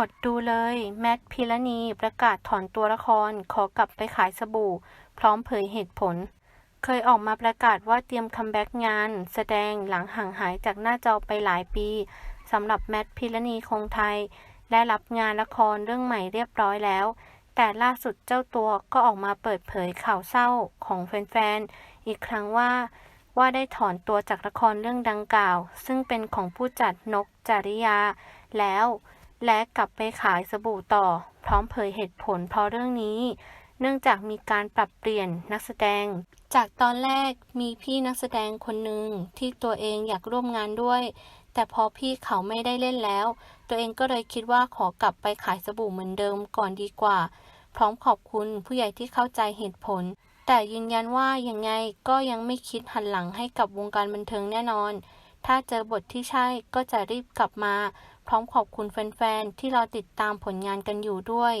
อดดูเลย แมทพิรณีประกาศถอนตัวละคร ขอกลับไปขายสบู่ พร้อมเผยเหตุผล เคยออกมาประกาศว่าเตรียมคัมแบ็กงาน แสดงหลังห่างหายจากหน้าจอไปหลายปีสำหรับแมทพิรณีคงไทย และรับงานละครเรื่องใหม่เรียบร้อยแล้ว แต่ล่าสุดเจ้าตัวก็ออกมาเปิดเผยข่าวเศร้าของแฟนๆ อีกครั้งว่า ว่าได้ถอนตัวจากละครเรื่องดังกล่าว ซึ่งเป็นของผู้จัดนกจริยาแล้ว และกลับไปขายสบู่ต่อ พร้อมเผยเหตุผลเพราะเรื่องนี้ เนื่องจากมีการปรับเปลี่ยนนักแสดง จากตอนแรกมีพี่นักแสดงคนหนึ่งที่ตัวเองอยากร่วมงานด้วย แต่พอพี่เขาไม่ได้เล่นแล้ว ตัวเองก็เลยคิดว่าขอกลับไปขายสบู่เหมือนเดิมก่อนดีกว่า พร้อมขอบคุณผู้ใหญ่ที่เข้าใจเหตุผล แต่ยืนยันว่ายังไงก็ยังไม่คิดหันหลังให้กับวงการบันเทิงแน่นอน ถ้าเจอบทที่ใช่ก็จะรีบกลับมา พร้อมขอบคุณแฟนๆ ที่รอติดตามผลงานกันอยู่ด้วย